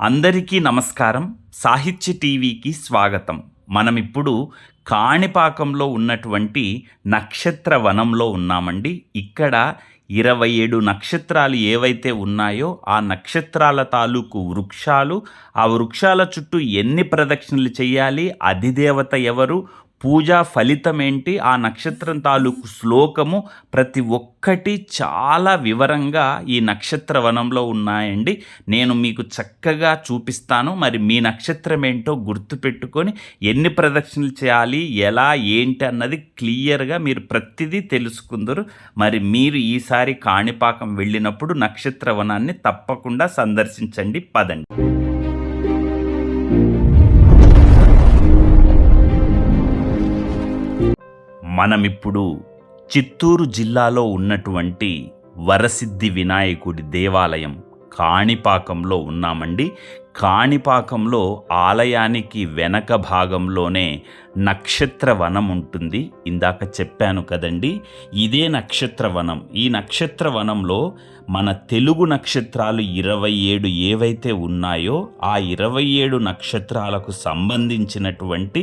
అందరికీ నమస్కారం. సాహిత్య టీవీకి స్వాగతం. మనం ఇప్పుడు కాణిపాకంలో ఉన్నటువంటి నక్షత్ర వనంలో ఉన్నామండి. ఇక్కడ ఇరవై ఏడు నక్షత్రాలు ఏవైతే ఉన్నాయో ఆ నక్షత్రాల తాలూకు వృక్షాలు ఆ వృక్షాల చుట్టూ ఎన్ని ప్రదక్షిణలు చేయాలి అధిదేవత ఎవరు పూజా ఫలితం ఏంటి ఆ నక్షత్రం తాలూకు శ్లోకము ప్రతి ఒక్కటి చాలా వివరంగా ఈ నక్షత్ర వనంలో ఉన్నాయండి. నేను మీకు చక్కగా చూపిస్తాను. మరి మీ నక్షత్రం ఏంటో గుర్తుపెట్టుకొని ఎన్ని ప్రదక్షిణలు చేయాలి ఎలా ఏంటి అన్నది క్లియర్గా మీరు ప్రతిదీ తెలుసుకుందరు. మరి మీరు ఈసారి కాణిపాకం వెళ్ళినప్పుడు నక్షత్ర వనాన్ని తప్పకుండా సందర్శించండి. పదండి. మనమిప్పుడు చిత్తూరు జిల్లాలో ఉన్నటువంటి వరసిద్ధి వినాయకుడి దేవాలయం కాణిపాకంలో ఉన్నామండి. కాణిపాకంలో ఆలయానికి వెనక భాగంలోనే నక్షత్ర వనం ఉంటుంది. ఇందాక చెప్పాను కదండి ఇదే నక్షత్ర వనం ఈ నక్షత్ర వనంలో మన తెలుగు నక్షత్రాలు ఇరవై ఏడు ఏవైతే ఉన్నాయో ఆ ఇరవై ఏడు నక్షత్రాలకు సంబంధించినటువంటి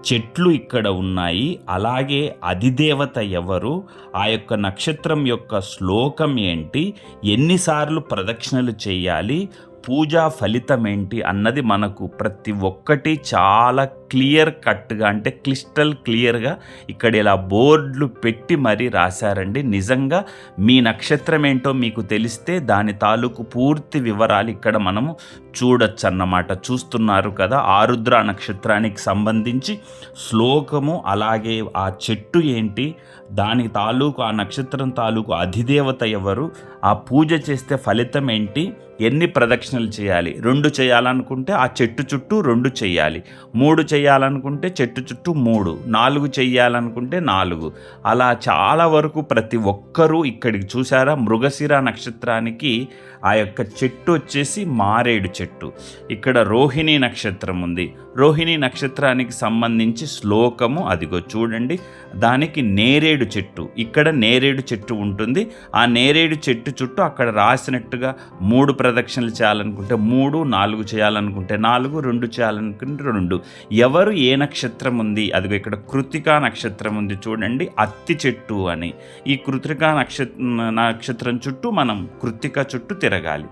చెట్లు ఇక్కడ ఉన్నాయి. అలాగే అధిదేవత ఎవరు? ఆ యొక్క నక్షత్రం యొక్క శ్లోకం ఏంటి? ఎన్నిసార్లు ప్రదక్షిణలు చేయాలి? పూజా ఫలితం ఏంటి? అన్నది మనకు ప్రతి ఒక్కటి చాలా క్లియర్ కట్గా అంటే క్లిస్టల్ క్లియర్గా ఇక్కడ ఇలా బోర్డులు పెట్టి మరీ రాశారండి. నిజంగా మీ నక్షత్రం ఏంటో మీకు తెలిస్తే దాని తాలూకు పూర్తి వివరాలు ఇక్కడ మనము చూడొచ్చు అన్నమాట చూస్తున్నారు కదా ఆరుద్ర నక్షత్రానికి సంబంధించి శ్లోకము అలాగే ఆ చెట్టు ఏంటి దాని తాలూకు ఆ నక్షత్రం తాలూకు అధిదేవత ఎవరు ఆ పూజ చేస్తే ఫలితం ఏంటి ఎన్ని ప్రదక్షిణలు చేయాలి రెండు చేయాలనుకుంటే ఆ చెట్టు చుట్టూ రెండు చేయాలి మూడు చేయాలనుకుంటే చెట్టు చుట్టూ మూడు నాలుగు చేయాలనుకుంటే నాలుగు. అలా చాలా వరకు ప్రతి ఒక్కరూ ఇక్కడికి చూసారా మృగశిర నక్షత్రానికి ఆ యొక్క చెట్టు వచ్చేసి మారేడు చెట్టు. ఇక్కడ రోహిణి నక్షత్రం ఉంది. రోహిణి నక్షత్రానికి సంబంధించి శ్లోకము అదిగో చూడండి. దానికి నేరేడు చెట్టు. ఇక్కడ నేరేడు చెట్టు ఉంటుంది. ఆ నేరేడు చెట్టు చుట్టూ అక్కడ రాసినట్టుగా మూడు ప్రదక్షిణలు చేయాలనుకుంటే మూడు నాలుగు చేయాలనుకుంటే నాలుగు రెండు చేయాలనుకుంటే రెండు. ఎవరు ఏ నక్షత్రం ఉంది? అదిగో ఇక్కడ కృతికా నక్షత్రం ఉంది చూడండి. అత్తి చెట్టు అని. ఈ కృతికా నక్షత్ర నక్షత్రం చుట్టూ మనం కృతిక చుట్టూ తిరగాలి.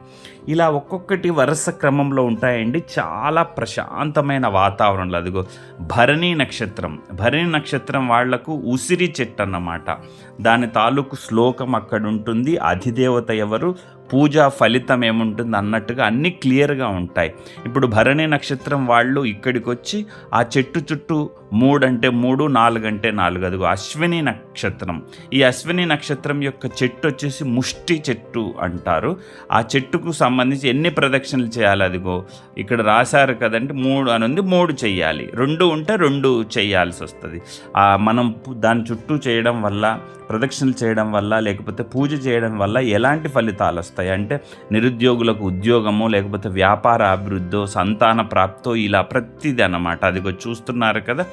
ఇలా ఒక్కొక్కటి వరుస క్రమంలో ఉంటాయండి. చాలా ప్రశాంతమైన వాతావరణంలో. అదిగో భరణి నక్షత్రం. భరణి నక్షత్రం వాళ్ళకు ఉసిరి చెట్టు అన్నమాట. దాని తాలూకు శ్లోకం అక్కడ ఉంటుంది. అధిదేవత ఎవరు? పూజా ఫలితం ఏముంటుంది అన్నట్టుగా అన్నీ క్లియర్గా ఉంటాయి. ఇప్పుడు భరణి నక్షత్రం వాళ్ళు ఇక్కడికి వచ్చి ఆ చెట్టు చుట్టూ మూడు అంటే మూడు నాలుగు అంటే నాలుగు అదుగు అశ్విని నక్షత్రం. ఈ అశ్విని నక్షత్రం యొక్క చెట్టు వచ్చేసి ముష్టి చెట్టు అంటారు. ఆ చెట్టుకు సంబంధించి ఎన్ని ప్రదక్షిణలు చేయాలి అదిగో? ఇక్కడ రాశారు కదంటే మూడు అని ఉంది మూడు చేయాలి రెండు ఉంటే రెండు చేయాల్సి వస్తుంది. మనం దాని చుట్టూ చేయడం వల్ల ప్రదక్షిణలు చేయడం వల్ల లేకపోతే పూజ చేయడం వల్ల ఎలాంటి ఫలితాలు వస్తాయి? అంటే నిరుద్యోగులకు ఉద్యోగము లేకపోతే వ్యాపార అభివృద్ధో సంతాన ప్రాప్తో ఇలా ప్రతిది అన్నమాట. అదిగో చూస్తున్నారు కదా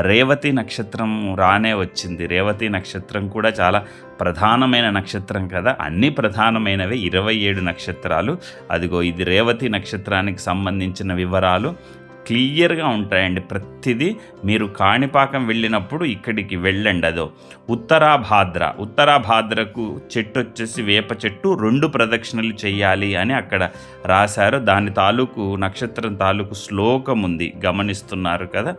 రేవతి నక్షత్రం రానే వచ్చింది. రేవతి నక్షత్రం కూడా చాలా ప్రధానమైన నక్షత్రం కదా. అన్ని ప్రధానమైనవే ఇరవై ఏడు నక్షత్రాలు. అదిగో ఇది రేవతి నక్షత్రానికి సంబంధించిన వివరాలు. క్లియర్గా ఉంటాయండి. ప్రతిదీ మీరు కాణిపాకం వెళ్ళినప్పుడు ఇక్కడికి వెళ్ళండి అదో. ఉత్తరాభాద్ర. ఉత్తరాభాద్రకు చెట్టు వచ్చేసి వేప చెట్టు రెండు ప్రదక్షిణలు చేయాలి అని అక్కడ రాశారు. దాని తాలూకు నక్షత్రం తాలూకు శ్లోకం ఉంది. గమనిస్తున్నారు కదా.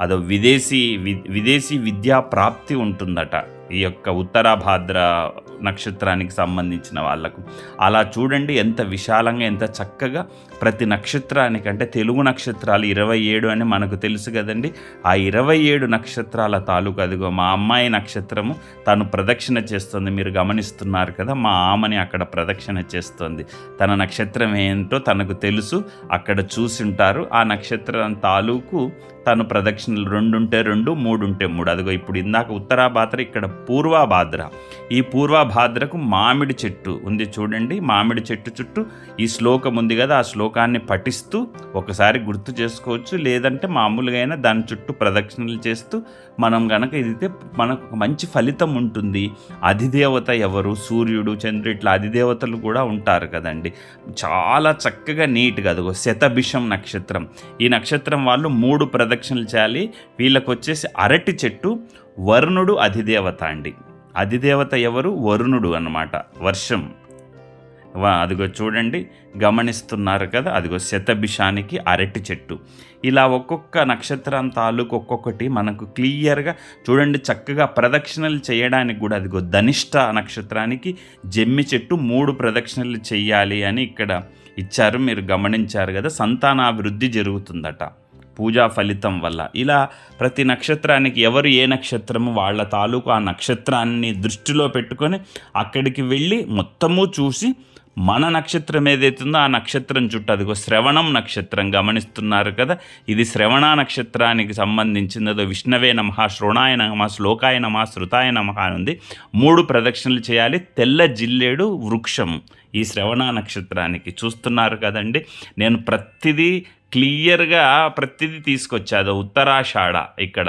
అదో విదేశీ విదేశీ విద్యా ప్రాప్తి ఉంటుందట. ఈ యొక్క ఉత్తరాభాద్ర నక్షత్రానికి సంబంధించిన వాళ్ళకు అలా చూడండి ఎంత విశాలంగా ఎంత చక్కగా ప్రతి నక్షత్రానికి అంటే తెలుగు నక్షత్రాలు ఇరవై ఏడు అని మనకు తెలుసు కదండి. ఆ ఇరవై ఏడు నక్షత్రాల తాలూకు అదిగో మా అమ్మాయి నక్షత్రము తను ప్రదక్షిణ చేస్తుంది. మీరు గమనిస్తున్నారు కదా మా ఆమని అక్కడ ప్రదక్షిణ చేస్తుంది. తన నక్షత్రం ఏంటో తనకు తెలుసు అక్కడ చూసింటారు. ఆ నక్షత్రం తాలూకు తను ప్రదక్షిణలు రెండు ఉంటే రెండు మూడు ఉంటే మూడు. అదిగో ఇప్పుడు ఇందాక ఉత్తరాభాద్ర ఇక్కడ పూర్వభాద్ర. ఈ పూర్వభాద్రకు మామిడి చెట్టు ఉంది చూడండి. మామిడి చెట్టు చుట్టూ ఈ శ్లోకం ఉంది కదా. ఆ శ్లోకాన్ని పఠిస్తూ ఒకసారి గుర్తు చేసుకోవచ్చు. లేదంటే మామూలుగా అయినా దాని చుట్టూ ప్రదక్షిణలు చేస్తూ మనం గనక ఇదితే మనకు ఒక మంచి ఫలితం ఉంటుంది. అధిదేవత ఎవరు? సూర్యుడు చంద్రుడు ఇట్లా అధిదేవతలు కూడా ఉంటారు కదండి. చాలా చక్కగా నీట్గా అదిగో శతభిషం నక్షత్రం. ఈ నక్షత్రం వాళ్ళు మూడు ప్రదక్షిణలు చేయాలి. వీళ్ళకి వచ్చేసి అరటి చెట్టు వరుణుడు అధిదేవత అండి. అధిదేవత ఎవరు? వరుణుడు అన్నమాట. వర్షం. వా అదిగో చూడండి గమనిస్తున్నారు కదా అదిగో శతభిషానికి అరటి చెట్టు. ఇలా ఒక్కొక్క నక్షత్రం తాలూకు ఒక్కొక్కటి మనకు క్లియర్గా చూడండి చక్కగా ప్రదక్షిణలు చేయడానికి కూడా అదిగో ధనిష్ట నక్షత్రానికి జమ్మి చెట్టు మూడు ప్రదక్షిణలు చేయాలి అని ఇక్కడ ఇచ్చారు. మీరు గమనించారు కదా సంతానాభివృద్ధి జరుగుతుందట. పూజా ఫలితం వల్ల. ఇలా ప్రతి నక్షత్రానికి ఎవరు ఏ నక్షత్రము వాళ్ళ తాలూకు ఆ నక్షత్రాన్ని దృష్టిలో పెట్టుకొని అక్కడికి వెళ్ళి మొత్తము చూసి మన నక్షత్రం ఏదైతుందో ఆ నక్షత్రం చుట్టూ అదిగో శ్రవణం నక్షత్రం గమనిస్తున్నారు కదా. ఇది శ్రవణ నక్షత్రానికి సంబంధించినదో విష్ణవే నమ శ్రోణాయ నమ శ్లోకాయ నమ శృతాయ నమ అని ఉంది. మూడు ప్రదక్షిణలు చేయాలి. తెల్ల జిల్లేడు వృక్షం ఈ శ్రవణ నక్షత్రానికి. చూస్తున్నారు కదండి. నేను ప్రతిదీ క్లియర్గా ప్రతిదీ తీసుకొచ్చా అదో ఉత్తరాషాఢ ఇక్కడ.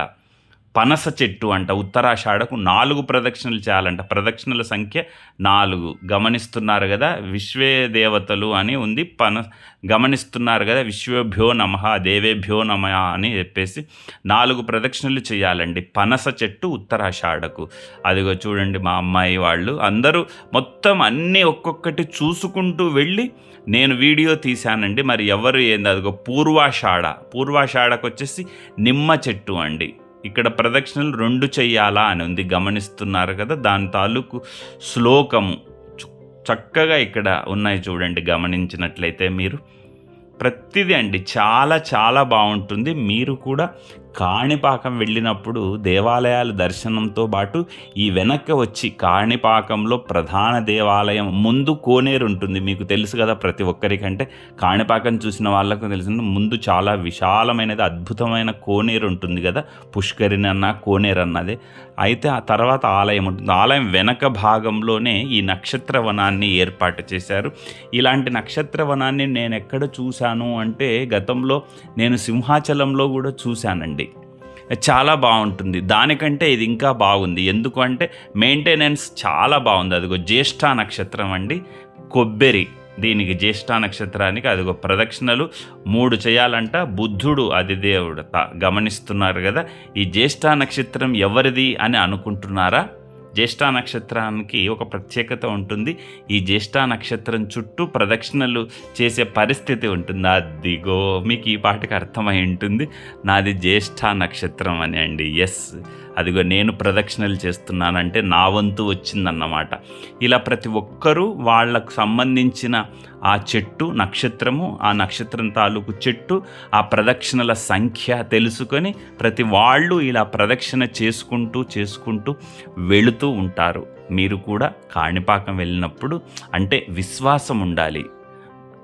పనస చెట్టు అంట ఉత్తరాషాఢకు నాలుగు ప్రదక్షిణలు చేయాలంట. ప్రదక్షిణల సంఖ్య నాలుగు. గమనిస్తున్నారు కదా విశ్వే దేవతలు అని ఉంది. పన గమనిస్తున్నారు కదా విశ్వభ్యో నమ దేవేభ్యో నమ అని చెప్పేసి నాలుగు ప్రదక్షిణలు చేయాలండి. పనస చెట్టు ఉత్తరాషాఢకు. అదిగో చూడండి మా అమ్మాయి వాళ్ళు. అందరూ మొత్తం అన్నీ ఒక్కొక్కటి చూసుకుంటూ వెళ్ళి నేను వీడియో తీశానండి. మరి ఎవరు ఏంది? అదిగో పూర్వాషాఢ. పూర్వాషాఢకు వచ్చేసి నిమ్మ చెట్టు అండి. ఇక్కడ ప్రదక్షిణలు రెండు చెయ్యాలా అని ఉంది. గమనిస్తున్నారు కదా దాని తాలూకు శ్లోకము చక్కగా ఇక్కడ ఉన్నాయి చూడండి గమనించినట్లయితే మీరు. ప్రతిదీ అండి చాలా చాలా బాగుంటుంది. మీరు కూడా కాణిపాకం వెళ్ళినప్పుడు దేవాలయాల దర్శనంతో పాటు ఈ వెనక్కి వచ్చి కాణిపాకంలో ప్రధాన దేవాలయం ముందు కోనేరు ఉంటుంది. మీకు తెలుసు కదా ప్రతి ఒక్కరికంటే కాణిపాకం చూసిన వాళ్ళకు తెలిసిన ముందు చాలా విశాలమైనది అద్భుతమైన కోనేరు ఉంటుంది కదా. పుష్కరిణి అన్న కోనేరు అన్నది. అయితే ఆ తర్వాత ఆలయం ఉంటుంది. ఆలయం వెనక భాగంలోనే ఈ నక్షత్ర వనాన్ని ఏర్పాటు చేశారు. ఇలాంటి నక్షత్ర వనాన్ని నేను ఎక్కడ చూశాను అంటే గతంలో నేను సింహాచలంలో కూడా చూశానండి. చాలా బాగుంటుంది. దానికంటే ఇది ఇంకా బాగుంది. ఎందుకంటే మెయింటెనెన్స్ చాలా బాగుంది. అదిగో జ్యేష్ఠ నక్షత్రం అండి. కొబ్బరి. దీనికి జ్యేష్ఠ నక్షత్రానికి అదిగో ప్రదక్షిణలు మూడు చేయాలంట. బుద్ధుడు అది దేవుడు. గమనిస్తున్నారు కదా. ఈ జ్యేష్ఠ నక్షత్రం ఎవరిది అని అనుకుంటున్నారా? జ్యేష్ఠ నక్షత్రానికి ఒక ప్రత్యేకత ఉంటుంది. ఈ జ్యేష్ఠ నక్షత్రం చుట్టూ ప్రదక్షిణలు చేసే పరిస్థితి ఉంటుంది. అదిగో మీకు ఈ పాటకు అర్థమై ఉంటుంది. నాది జ్యేష్ఠ నక్షత్రం అని అండి. ఎస్ అదిగో నేను ప్రదక్షిణలు చేస్తున్నానంటే నా వంతు వచ్చిందన్నమాట. ఇలా ప్రతి ఒక్కరూ వాళ్ళకు సంబంధించిన ఆ చెట్టు నక్షత్రము ఆ నక్షత్రం తాలూకు చెట్టు ఆ ప్రదక్షిణల సంఖ్య తెలుసుకొని ప్రతి వాళ్ళు ఇలా ప్రదక్షిణ చేసుకుంటూ చేసుకుంటూ వెళుతూ ఉంటారు. మీరు కూడా కాణిపాకం వెళ్ళినప్పుడు అంటే విశ్వాసం ఉండాలి.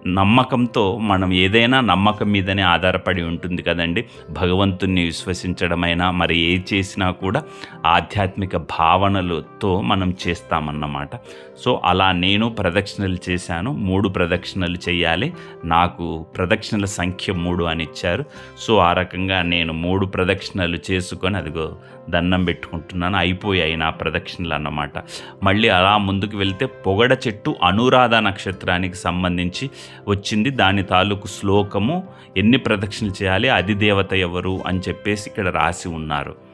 నమ్మకంతో మనం ఏదైనా నమ్మకం మీదనే ఆధారపడి ఉంటుంది కదండి. భగవంతుణ్ణి విశ్వసించడమైనా మరి ఏ చేసినా కూడా ఆధ్యాత్మిక భావనలతో మనం చేస్తామన్నమాట. సో అలా నేను ప్రదక్షిణలు చేశాను. మూడు ప్రదక్షిణలు చేయాలి. నాకు ప్రదక్షిణల సంఖ్య మూడు అని ఇచ్చారు. సో ఆ రకంగా నేను మూడు ప్రదక్షిణలు చేసుకొని అదిగో దండం పెట్టుకుంటున్నాను. అయిపోయాయి నా ప్రదక్షిణలు అన్నమాట. మళ్ళీ అలా ముందుకు వెళ్తే పొగడ చెట్టు అనురాధ నక్షత్రానికి సంబంధించి వచ్చింది. దాని తాలూకు శ్లోకము ఎన్ని ప్రదక్షిణలు చేయాలి అది దేవత ఎవరు అని చెప్పేసి ఇక్కడ రాసి ఉన్నారు.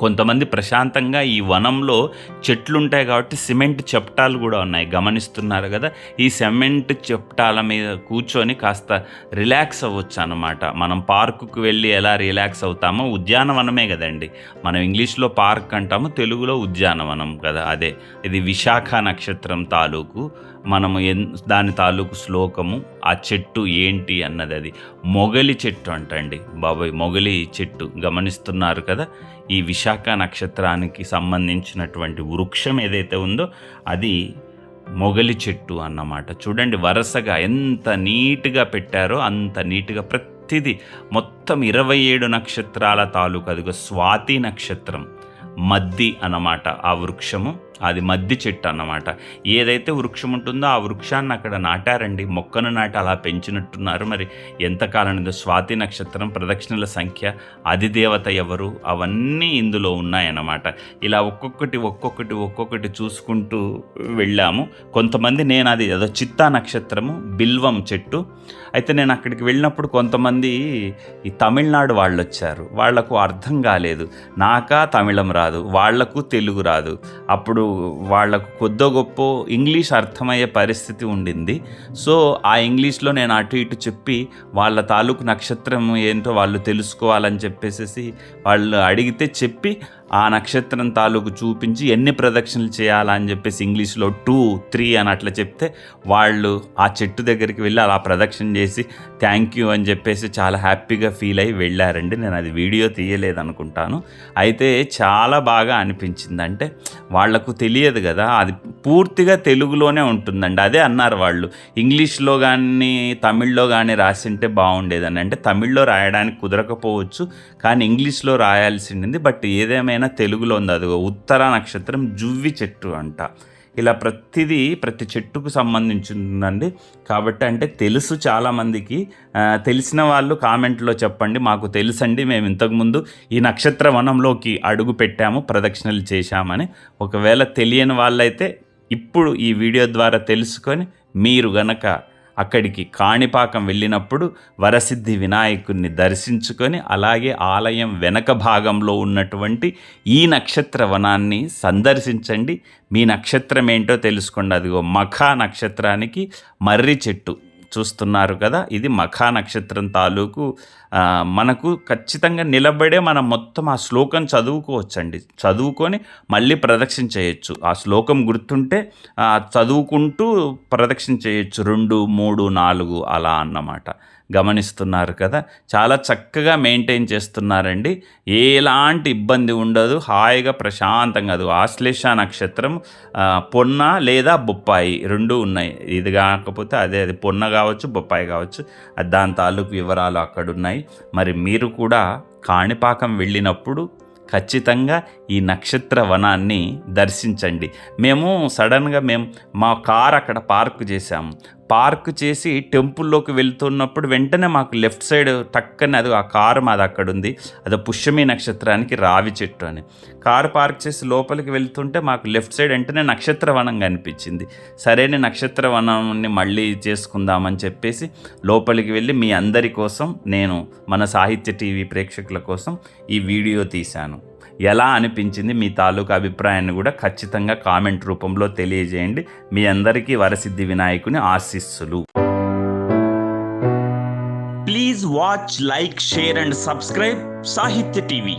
కొంతమంది ప్రశాంతంగా ఈ వనంలో చెట్లు ఉంటాయి కాబట్టి సిమెంట్ చెప్టాలు కూడా ఉన్నాయి. గమనిస్తున్నారు కదా ఈ సిమెంట్ చెప్టాల మీద కూర్చొని కాస్త రిలాక్స్ అవ్వచ్చు అనమాట మనం పార్కుకు వెళ్ళి ఎలా రిలాక్స్ అవుతామో ఉద్యానవనమే కదండి. మనం ఇంగ్లీష్లో పార్క్ అంటాము తెలుగులో ఉద్యానవనం కదా అదే. ఇది విశాఖ నక్షత్రం తాలూకు మనము ఎన్ దాని తాలూకు శ్లోకము ఆ చెట్టు ఏంటి అన్నది అది. మొగలి చెట్టు అంటండి బాబాయ్ మొగలి చెట్టు గమనిస్తున్నారు కదా? ఈ విశాఖ నక్షత్రానికి సంబంధించినటువంటి వృక్షం ఏదైతే ఉందో అది మొగలి చెట్టు అన్నమాట. చూడండి వరుసగా ఎంత నీట్గా పెట్టారో అంత నీట్గా ప్రతిదీ మొత్తం ఇరవై ఏడు నక్షత్రాల తాలూకు అదిగో స్వాతి నక్షత్రం మద్ది అన్నమాట ఆ వృక్షము. అది మద్ది చెట్టు అన్నమాట. ఏదైతే వృక్షం ఉంటుందో ఆ వృక్షాన్ని అక్కడ నాటారండి. మొక్కను నాటి అలా పెంచినట్టున్నారు. మరి ఎంతకాలం స్వాతి నక్షత్రం ప్రదక్షిణల సంఖ్య అధిదేవత ఎవరు అవన్నీ ఇందులో ఉన్నాయన్నమాట. ఇలా ఒక్కొక్కటి ఒక్కొక్కటి ఒక్కొక్కటి చూసుకుంటూ వెళ్ళాము. కొంతమంది నేను అది ఏదో చిత్తా నక్షత్రము బిల్వం చెట్టు. అయితే నేను అక్కడికి వెళ్ళినప్పుడు కొంతమంది ఈ తమిళనాడు వాళ్ళు వచ్చారు వాళ్ళకు అర్థం కాలేదు. నాకా తమిళం రాదు. వాళ్ళకు తెలుగు రాదు. అప్పుడు వాళ్ళకు కొద్దో గొప్ప ఇంగ్లీష్ అర్థమయ్యే పరిస్థితి ఉండింది. సో ఆ ఇంగ్లీష్లో నేను అటు ఇటు చెప్పి వాళ్ళ తాలూకు నక్షత్రం ఏంటో వాళ్ళు తెలుసుకోవాలని చెప్పేసి వాళ్ళు అడిగితే చెప్పి ఆ నక్షత్రం తాలూకు చూపించి ఎన్ని ప్రదక్షిణలు చేయాలా అని చెప్పేసి ఇంగ్లీష్లో టూ త్రీ అని అట్లా చెప్తే వాళ్ళు ఆ చెట్టు దగ్గరికి వెళ్ళి అలా ప్రదక్షిణ చేసి థ్యాంక్ యూ అని చెప్పేసి చాలా హ్యాపీగా ఫీల్ అయ్యి వెళ్ళారండి. నేను అది వీడియో తీయలేదనుకుంటాను. అయితే చాలా బాగా అనిపించింది. అంటే వాళ్ళకు తెలియదు కదా అది పూర్తిగా తెలుగులోనే ఉంటుందండి. అదే అన్నారు వాళ్ళు. ఇంగ్లీష్లో కానీ తమిళ్ళో కానీ రాసింటే బాగుండేదని. అంటే తమిళ్ళో రాయడానికి కుదరకపోవచ్చు కానీ ఇంగ్లీష్లో రాయాల్సింది. బట్ ఏదేమైనా తెలుగులో ఉంది. అదిగో ఉత్తర నక్షత్రం జువ్వి చెట్టు అంట. ఇలా ప్రతిదీ ప్రతి చెట్టుకు సంబంధించి ఉందండి కాబట్టి అంటే తెలుసు చాలామందికి. తెలిసిన వాళ్ళు కామెంట్లో చెప్పండి. మాకు తెలుసండి. మేము ఇంతకుముందు ఈ నక్షత్ర వనంలోకి అడుగు పెట్టాము ప్రదక్షిణలు చేశామని. ఒకవేళ తెలియని వాళ్ళైతే ఇప్పుడు ఈ వీడియో ద్వారా తెలుసుకొని మీరు గనక అక్కడికి కాణిపాకం వెళ్ళినప్పుడు వరసిద్ధి వినాయకుడిని దర్శించుకొని అలాగే ఆలయం వెనక భాగంలో ఉన్నటువంటి ఈ నక్షత్ర వనాన్ని సందర్శించండి. మీ నక్షత్రం ఏంటో తెలుసుకోండి. అదిగో మఖా నక్షత్రానికి మర్రి చెట్టు. చూస్తున్నారు కదా ఇది మఖా నక్షత్రం తాలూకు మనకు ఖచ్చితంగా నిలబడే మనం మొత్తం ఆ శ్లోకం చదువుకోవచ్చండి. చదువుకొని మళ్ళీ ప్రదక్షిణ చేయొచ్చు. ఆ శ్లోకం గుర్తుంటే చదువుకుంటూ ప్రదక్షిణ చేయొచ్చు. రెండు మూడు నాలుగు అలా అన్నమాట. గమనిస్తున్నారు కదా. చాలా చక్కగా మెయింటైన్ చేస్తున్నారండి. ఎలాంటి ఇబ్బంది ఉండదు. హాయిగా ప్రశాంతంగా అది ఆశ్లేష నక్షత్రం పొన్న లేదా బొప్పాయి రెండు ఉన్నాయి. ఇది కాకపోతే అదే అది పొన్న కావచ్చు బొప్పాయి కావచ్చు. అది దాని తాలూకు వివరాలు అక్కడ ఉన్నాయి మరి మీరు కూడా కాణిపాకం వెళ్ళినప్పుడు ఖచ్చితంగా ఈ నక్షత్ర వనాన్ని దర్శించండి. మేము సడన్గా మేము మా కార్ అక్కడ పార్క్ చేసాము పార్క్ చేసి టెంపుల్లోకి వెళ్తున్నప్పుడు వెంటనే మాకు లెఫ్ట్ సైడ్ టక్కనే అది ఆ కారు మాది అక్కడ ఉంది అది పుష్యమి నక్షత్రానికి రావి చెట్టు అని. కారు పార్క్ చేసి లోపలికి వెళ్తుంటే మాకు లెఫ్ట్ సైడ్ వెంటనే నక్షత్రవనం కనిపించింది. సరైన నక్షత్ర వనాన్ని మళ్ళీ చేసుకుందామని చెప్పేసి లోపలికి వెళ్ళి మీ అందరి కోసం నేను మన సాహిత్య టీవీ ప్రేక్షకుల కోసం ఈ వీడియో తీశాను. ఎలా అనిపించింది మీ తాలూకు అభిప్రాయాన్ని కూడా ఖచ్చితంగా కామెంట్ రూపంలో తెలియజేయండి. మీ అందరికీ వరసిద్ధి వినాయకుని ఆశీస్సులు. Please watch like share and subscribe Sahitya TV